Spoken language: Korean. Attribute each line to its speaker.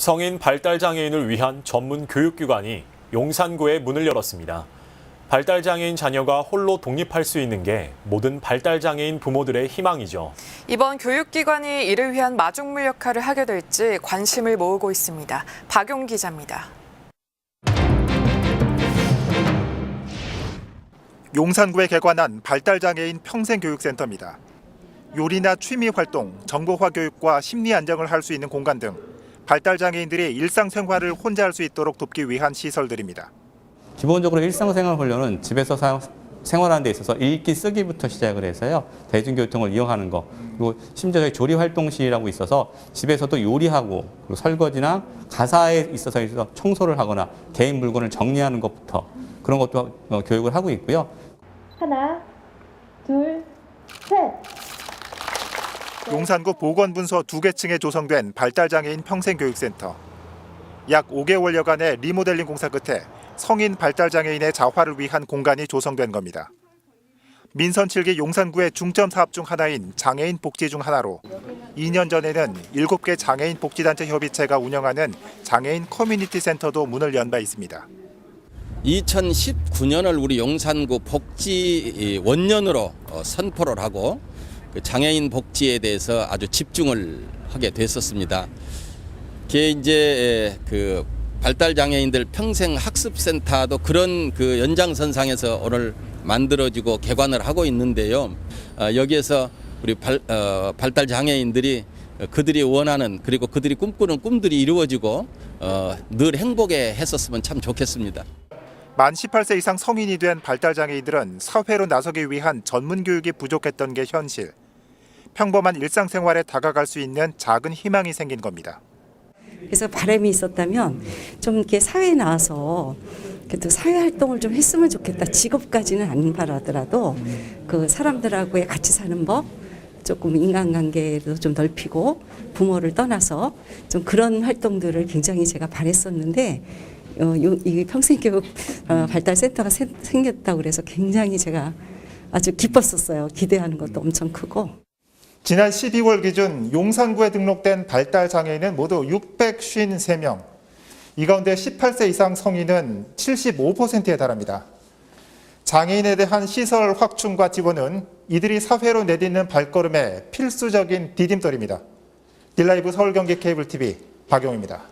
Speaker 1: 성인 발달장애인을 위한 전문 교육기관이 용산구에 문을 열었습니다. 발달장애인 자녀가 홀로 독립할 수 있는 게 모든 발달장애인 부모들의 희망이죠.
Speaker 2: 이번 교육기관이 이를 위한 마중물 역할을 하게 될지 관심을 모으고 있습니다. 박용 기자입니다.
Speaker 3: 용산구에 개관한 발달장애인 평생교육센터입니다. 요리나 취미 활동, 정보화 교육과 심리 안정을 할 수 있는 공간 등 발달 장애인들이 일상생활을 혼자 할 수 있도록 돕기 위한 시설들입니다.
Speaker 4: 기본적으로 일상생활 훈련은 집에서 사- 생활하는 데 있어서 읽기 쓰기부터 시작을 해서요. 대중교통을 이용하는 거. 그리고 심지어 저희 조리 활동실이라고 있어서 집에서도 요리하고 그리고 설거지나 가사에 있어서 있어서 청소를 하거나 개인 물건을 정리하는 것부터 그런 것도 어, 교육을 하고 있고요.
Speaker 5: 하나, 둘, 셋.
Speaker 3: 용산구 보건분소 두개 층에 조성된 발달장애인 평생교육센터. 약 5개월여간의 리모델링 공사 끝에 성인 발달장애인의 자활을 위한 공간이 조성된 겁니다. 민선 7기 용산구의 중점 사업 중 하나인 장애인 복지 중 하나로 2년 전에는 7개 장애인 복지단체 협의체가 운영하는 장애인 커뮤니티 센터도 문을 연 바 있습니다.
Speaker 6: 2019년을 우리 용산구 복지 원년으로 어, 선포를 하고 그 장애인 복지에 대해서 아주 집중을 하게 됐었습니다. 그게 이제 그 발달 장애인들 평생 학습 센터도 그런 그 연장선상에서 오늘 만들어지고 개관을 하고 있는데요. 어, 여기에서 우리 발, 어, 발달 장애인들이 그들이 원하는 그리고 그들이 꿈꾸는 꿈들이 이루어지고 어, 늘 행복해 했었으면 참 좋겠습니다.
Speaker 3: 만 18세 이상 성인이 된 발달장애인들은 사회로 나서기 위한 전문 교육이 부족했던 게 현실. 평범한 일상생활에 다가갈 수 있는 작은 희망이 생긴 겁니다.
Speaker 7: 그래서 바람이 있었다면 좀 이렇게 사회에 나와서 그래도 사회 활동을 좀 했으면 좋겠다. 직업까지는 안 바라더라도 그 사람들하고의 같이 사는 법, 조금 인간관계도 좀 넓히고 부모를 떠나서 좀 그런 활동들을 굉장히 제가 바랬었는데 어, 요- 이 평생교육 어, 발달센터가 세- 생겼다고 그래서 굉장히 제가 아주 기뻤었어요. 기대하는 것도 엄청 크고.
Speaker 3: 지난 12월 기준 용산구에 등록된 발달 장애인은 모두 653명. 이 가운데 18세 이상 성인은 75%에 달합니다. 장애인에 대한 시설 확충과 지원은 이들이 사회로 내딛는 발걸음의 필수적인 디딤돌입니다. 딜라이브 서울 경기 케이블TV 박용입니다.